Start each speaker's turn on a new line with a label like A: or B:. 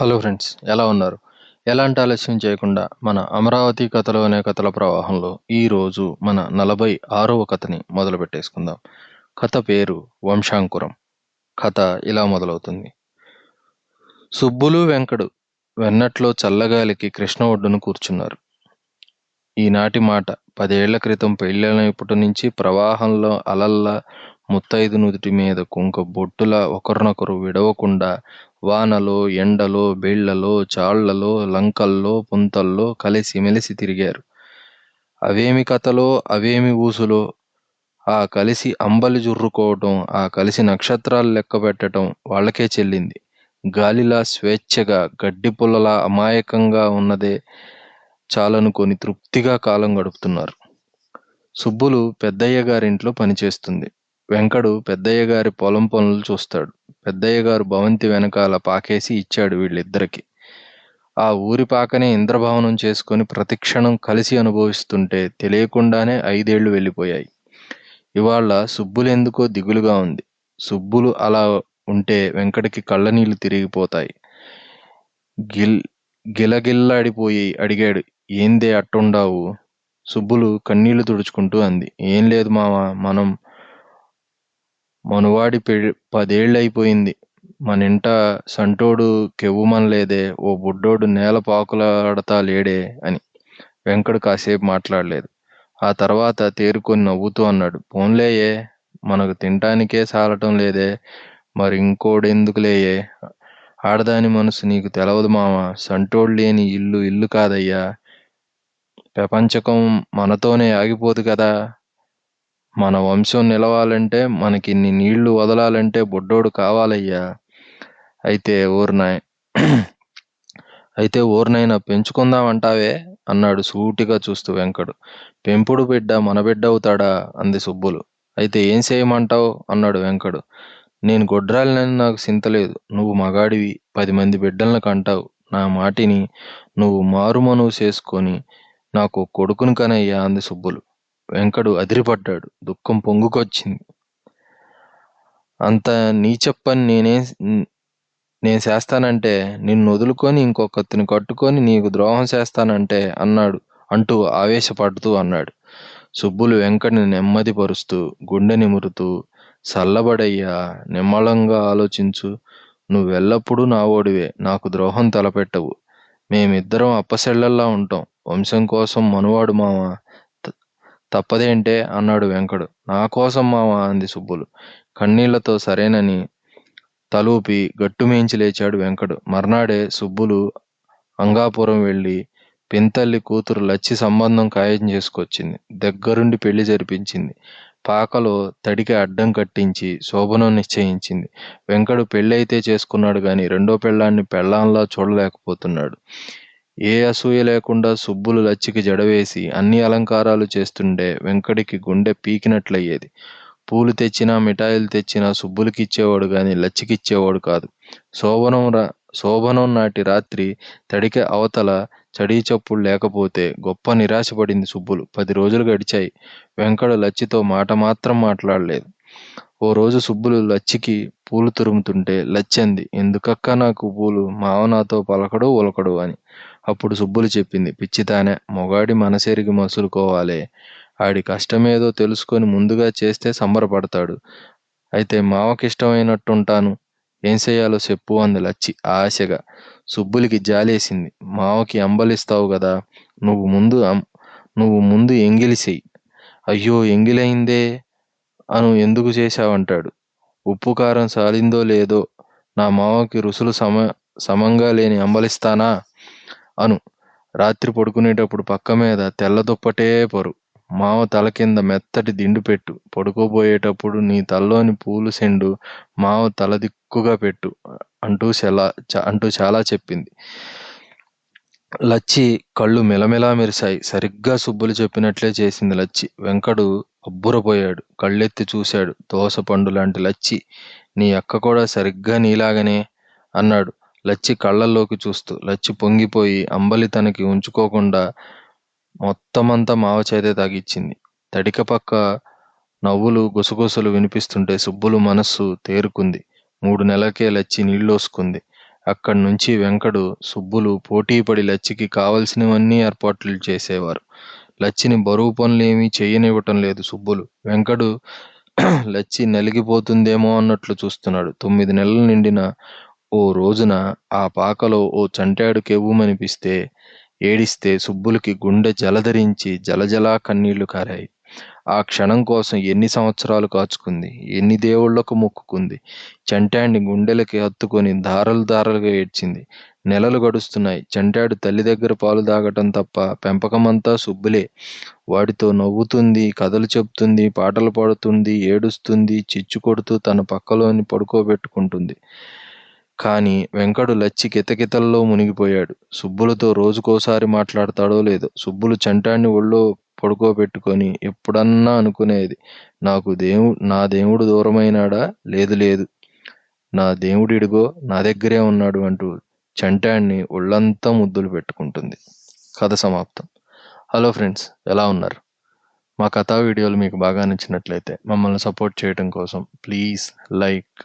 A: Hello friends ఎలా ఉన్నారు? ఎలాంటి ఆలస్యం చేయకుండా మన అమరావతి కథలు అనే కథల ప్రవాహంలో ఈరోజు మన నలభై ఆరవ కథని మొదలు పెట్టేసుకుందాం. కథ పేరు వంశాంకురం. కథ ఇలా మొదలవుతుంది. సుబ్బులు వెంకడు వెన్నట్లో చల్లగాలికి కృష్ణ ఒడ్డున కూర్చున్నారు. ఈనాటి మాట పదేళ్ళ క్రితం పెళ్ళైనప్పటి నుంచి ప్రవాహంలో అలల్లా ముత్తైదు నుదుటి మీద కుంక బొట్టులా ఒకరినొకరు విడవకుండా వానలో ఎండలో బీళ్ళలో చాళ్ళలో లంకల్లో పుంతల్లో కలిసి మెలిసి తిరిగారు. అవేమి కథలో అవేమి ఊసులో ఆ కలిసి అంబలి జుర్రుకోవటం ఆ కలిసి నక్షత్రాలు లెక్క పెట్టడం వాళ్ళకే చెల్లింది. గాలిలా స్వేచ్ఛగా గడ్డి పుల్లలా అమాయకంగా ఉన్నదే చాలనుకొని తృప్తిగా కాలం గడుపుతున్నారు. సుబ్బులు పెద్దయ్య గారింట్లో పనిచేస్తుంది. వెంకడు పెద్దయ్య గారి పొలం పనులు చూస్తాడు. పెద్దయ్య గారు భవంతి వెనకాల పాకేసి ఇచ్చాడు వీళ్ళిద్దరికి. ఆ ఊరి పాకనే ఇంద్రభవనం చేసుకొని ప్రతిక్షణం కలిసి అనుభవిస్తుంటే తెలియకుండానే ఐదేళ్ళు వెళ్ళిపోయాయి. ఇవాళ సుబ్బులెందుకో దిగులుగా ఉంది. సుబ్బులు అలా ఉంటే వెంకటకి కళ్ళనీళ్ళు తిరిగిపోతాయి. గిల్ గిలగిల్లాడిపోయి అడిగాడు ఏందే అట్టుండావు? సుబ్బులు కన్నీళ్ళు తుడుచుకుంటూ అంది ఏం లేదు మామ మనం మనవాడి పె పదేళ్ళయిపోయింది. మనింట సంటోడు కెవ్వుమనలేదే ఓ బుడ్డోడు నేల పాకులాడతా లేడే అని వెంకడు కాసేపు మాట్లాడలేదు. ఆ తర్వాత తేరుకొని నవ్వుతూ అన్నాడు పోన్లేయే మనకు తినటానికే సాలటం లేదే మరి ఇంకోడెందుకులేయే? ఆడదాని మనసు నీకు తెలవదు మావా సంటోడు లేని ఇల్లు ఇల్లు కాదయ్యా. ప్రపంచకం మనతోనే ఆగిపోదు కదా. మన వంశం నిలవాలంటే మనకిన్ని నీళ్ళు వదలాలంటే బుడ్డోడు కావాలయ్యా. అయితే ఊరినాయ్ అయితే ఊరినైనా పెంచుకుందామంటావే అన్నాడు సూటిగా చూస్తూ వెంకడు. పెంపుడు బిడ్డ మన బిడ్డ అవుతాడా అంది సుబ్బులు. అయితే ఏం చేయమంటావు? అన్నాడు వెంకడు. నేను గొడ్రాలనని నాకు చింతలేదు నువ్వు మగాడివి. పది మంది బిడ్డలను కంటావు. నా మాటిని నువ్వు మారుమనువు చేసుకొని నాకు కొడుకును కనయ్యా అంది సుబ్బులు. వెంకడు అదిరిపడ్డాడు. దుఃఖం పొంగుకొచ్చింది. అంత నీచప్పని నేనే నేను చేస్తానంటే నిన్ను వదులుకొని ఇంకొకతని కట్టుకొని నీకు ద్రోహం చేస్తానంటే అన్నాడు. అంటూ ఆవేశపడుతూ అన్నాడు. సుబ్బులు వెంకటిని నెమ్మదిపరుస్తూ గుండె నిమురుతూ చల్లబడయ్యా నిమ్మలంగా ఆలోచించు. నువ్వెల్లప్పుడూ నా ఓడివే నాకు ద్రోహం తలపెట్టవు. మేమిద్దరం అప్పసెళ్ళల్లా ఉంటాం. వంశం కోసం మనువాడు మామ తప్పదేంటే అన్నాడు వెంకడు. నా కోసం మావా అంది సుబ్బులు. కన్నీళ్ళతో సరేనని తలూపి గట్టుమేంచి లేచాడు వెంకడు. మర్నాడే సుబ్బులు అంగాపురం వెళ్ళి పింతల్లి కూతురు లచ్చి సంబంధం ఖాయం చేసుకొచ్చింది. దగ్గరుండి పెళ్ళి జరిపించింది. పాకలో తడికి అడ్డం కట్టించి శోభనం నిశ్చయించింది. వెంకడు పెళ్ళైతే చేసుకున్నాడు గాని రెండో పెళ్ళాన్ని పెళ్ళాంలా చూడలేకపోతున్నాడు. ఏ అసూయ లేకుండా సుబ్బులు లచ్చికి జడవేసి అన్ని అలంకారాలు చేస్తుండే వెంకడికి గుండె పీకినట్లయ్యేది. పూలు తెచ్చినా మిఠాయిలు తెచ్చినా సుబ్బులకిచ్చేవాడు కానీ గాని కాదు. శోభనం రా శోభనం నాటి రాత్రి తడికే అవతల చడీ చప్పుడు లేకపోతే గొప్ప నిరాశపడింది సుబ్బులు. పది రోజులు గడిచాయి. వెంకడు లచ్చితో మాట మాత్రం మాట్లాడలేదు. ఓ రోజు సుబ్బులు లచ్చికి పూలు తురుముతుంటే లచ్చంది ఎందుకక్క నాకు పూలు? మావ నాతో పలకడు ఉలకడు అని. అప్పుడు సుబ్బులు చెప్పింది పిచ్చితానే మొగాడి మనసెరిగి మసులుకోవాలే. ఆడి కష్టమేదో తెలుసుకొని ముందుగా చేస్తే సంబరపడతాడు. అయితే మావకిష్టమైనట్టుంటాను. ఏం చేయాలో చెప్పు అంది లచ్చి ఆశగా. సుబ్బులికి జాలేసింది మావకి అంబలిస్తావు కదా నువ్వు ముందు నువ్వు ముందు ఎంగిలి చెయ్యి అయ్యో ఎంగిలైందే. అను ఎందుకు చేశావంటాడు? ఉప్పు కారం సాలిందో లేదో నా మావకి రుసులు సమ సమంగా లేని అంబలిస్తానా? అను. రాత్రి పడుకునేటప్పుడు పక్క మీద తెల్ల దుప్పటే పరు. మావ తల కింద మెత్తటి దిండు పెట్టు. పడుకోబోయేటప్పుడు నీ తల్లోని పూలు సెండు మావ తల దిక్కుగా పెట్టు అంటూ చాలా అంటూ చాలా చెప్పింది. లచ్చి కళ్ళు మెలమెలా మెరిశాయి. సరిగ్గా సుబ్బులు చెప్పినట్లే చేసింది లచ్చి. వెంకడు అబ్బురపోయాడు. కళ్ళెత్తి చూశాడు. దోసపండు లాంటి లచ్చి. నీ అక్క కూడా సరిగ్గా నీలాగనే అన్నాడు. లచ్చి కళ్ళల్లోకి చూస్తూ. లచ్చి పొంగిపోయి అంబలి తనకి ఉంచుకోకుండా మొత్తమంతా మావచేతే తాగిచ్చింది. తడిక పక్క నవ్వులు గుసగుసలు వినిపిస్తుంటే సుబ్బులు మనస్సు తేరుకుంది. మూడు నెలలకే లచ్చి నీళ్ళోసుకుంది. అక్కడి నుంచి వెంకడు సుబ్బులు పోటీపడి లచ్చికి కావలసినవన్నీ ఏర్పాట్లు చేసేవారు. లచ్చిని బరువు పనులు ఏమీ చేయనివ్వటం లేదు సుబ్బులు. వెంకడు లచ్చి నలిగిపోతుందేమో అన్నట్లు చూస్తున్నాడు. తొమ్మిది నెలలు నిండిన ఓ రోజున ఆ పాకలో ఓ చంటాడు కెవ్వుమనిపిస్తే ఏడిస్తే సుబ్బులకి గుండె జలధరించి జలజలా కన్నీళ్ళు కారాయి. ఆ క్షణం కోసం ఎన్ని సంవత్సరాలు కాచుకుంది ఎన్ని దేవుళ్ళకు మొక్కుకుంది. చంటాడిని గుండెలకి హత్తుకొని దారలు దారలుగా ఏడ్చింది. నెలలు గడుస్తున్నాయి. చంటాడు తల్లి దగ్గర పాలు తాగటం తప్ప పెంపకమంతా సుబ్బులే. వాడితో నవ్వుతుంది కథలు చెప్తుంది పాటలు పాడుతుంది ఏడుస్తుంది చిచ్చు కొడుతూ తన పక్కలోని పడుకోబెట్టుకుంటుంది. కానీ వెంకడు లచ్చి కితకితల్లో మునిగిపోయాడు. సుబ్బులతో రోజుకోసారి మాట్లాడతాడో లేదో సుబ్బులు చంటాన్ని ఒళ్ళో పడుకోబెట్టుకొని ఎప్పుడన్నా అనుకునేది నాకు దేవు నా దేవుడు దూరమైనాడా? లేదు లేదు. నా దేవుడిడిగో నా దగ్గరే ఉన్నాడు అంటూ చంటాన్ని ఒళ్ళంతా ముద్దులు పెట్టుకుంటుంది. కథ సమాప్తం. హలో ఫ్రెండ్స్ ఎలా ఉన్నారు? మా కథా వీడియోలు మీకు బాగా నచ్చినట్లయితే మమ్మల్ని సపోర్ట్ చేయడం కోసం ప్లీజ్ లైక్